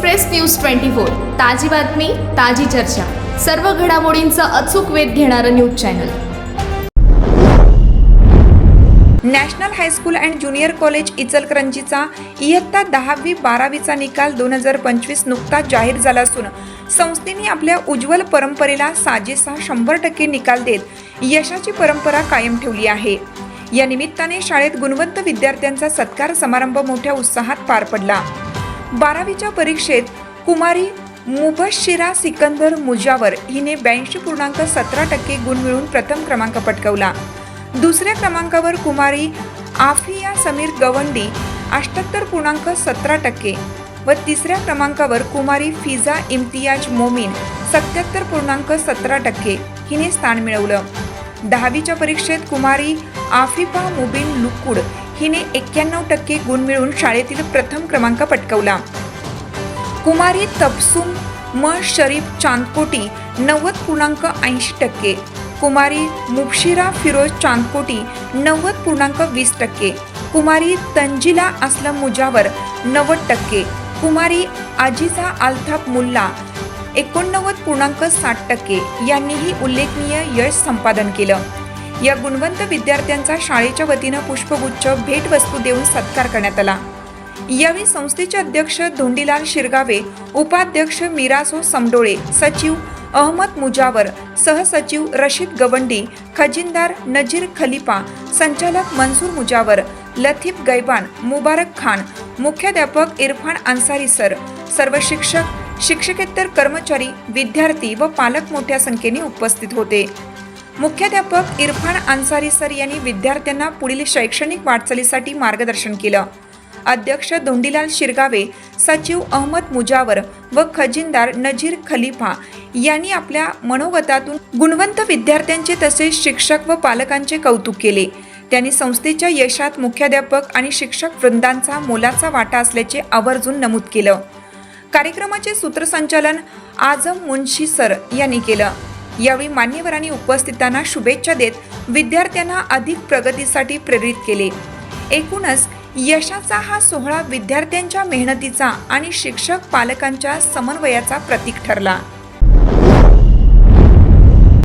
Express news twenty four ताजी बातमी ताजी चर्चा. सर्व घडामोडींचा अचूक वेध घेणारं news channel. National high school and junior college इचलकरंजीचा इयत्ता दहावी बारावीचा निकाल दोन हजार पंचवीस नुकताच जाहीर झाला असून संस्थेने आपल्या उज्ज्वल परंपरेला साजेसा शंभर टक्के निकाल देत यशाची परंपरा कायम ठेवली आहे. या निमित्ताने शाळेत गुणवंत विद्यार्थ्यांचा सत्कार समारंभ मोठ्या उत्साहात पार पडला. बारावीच्या परीक्षेत कुमारी मुबशिरा सिकंदर मुजावर हिने ब्याऐंशी पूर्णांक सतरा टक्के गुण मिळवून प्रथम क्रमांक पटकवला. दुसऱ्या क्रमांकावर कुमारी आफिया समीर गवंडी अष्ट्याहत्तर पूर्णांक सतरा टक्के व तिसऱ्या क्रमांकावर कुमारी फिजा इम्तियाज मोमीन सत्याहत्तर पूर्णांक सतरा टक्के हिने स्थान मिळवलं. दहावीच्या परीक्षेत कुमारी आफिफा मुबिन लुकुड हिने एक्क्याण्णव टक्के गुण मिळवून शाळेतील प्रथम क्रमांक पटकवला. कुमारी तपसुम म. शरीफ चांदकोटी नव्वद पूर्णांक ऐंशी टक्के. कुमारी मुबशिरा फिरोज चांदकोटी नव्वद पूर्णांक वीस टक्के. कुमारी तंजिला असलम मुजावर नव्वद टक्के. कुमारी आजिझा अल्ताफ मुल्ला एकोणनव्वद पूर्णांक साठ टक्के. यांनीही उल्लेखनीय यश संपादन केलं. या गुणवंत विद्यार्थ्यांचा शाळेच्या वतीनं पुष्पगुच्छ भेटवस्तू देऊन सत्कार करण्यात आला. यावेळी संस्थेचे अध्यक्ष धोंडीलाल शिरगावे उपाध्यक्ष मिरासो समडोळे सचिव अहमद मुजावर सहसचिव रशीद गवंडी खजिनदार नजीर खलिफा संचालक मंसूर मुजावर लथीफ गैबान मुबारक खान मुख्याध्यापक इरफान अन्सारी सर सर्व शिक्षक शिक्षकेतर कर्मचारी विद्यार्थी व पालक मोठ्या संख्येने उपस्थित होते. मुख्याध्यापक इरफान अन्सारी सर यांनी विद्यार्थ्यांना पुढील शैक्षणिक वाटचालीसाठी मार्गदर्शन केलं. अध्यक्ष धोंडीलाल शिरगावे सचिव अहमद मुजावर व खजिनदार नजीर खलिफा यांनी आपल्या मनोगतातून गुणवंत विद्यार्थ्यांचे तसेच शिक्षक व पालकांचे कौतुक केले. त्यांनी संस्थेच्या यशात मुख्याध्यापक आणि शिक्षक वृंदांचा मोलाचा वाटा असल्याचे आवर्जून नमूद केलं. कार्यक्रमाचे सूत्रसंचालन आझम मुन्शी सर यांनी केलं. यावेळी मान्यवरांनी उपस्थितांना शुभेच्छा देत विद्यार्थ्यांना अधिक प्रगतीसाठी प्रेरित केले. एकूणच यशाचा हा सोहळा विद्यार्थ्यांच्या मेहनतीचा आणि शिक्षक पालकांच्या समन्वयाचा प्रतीक ठरला.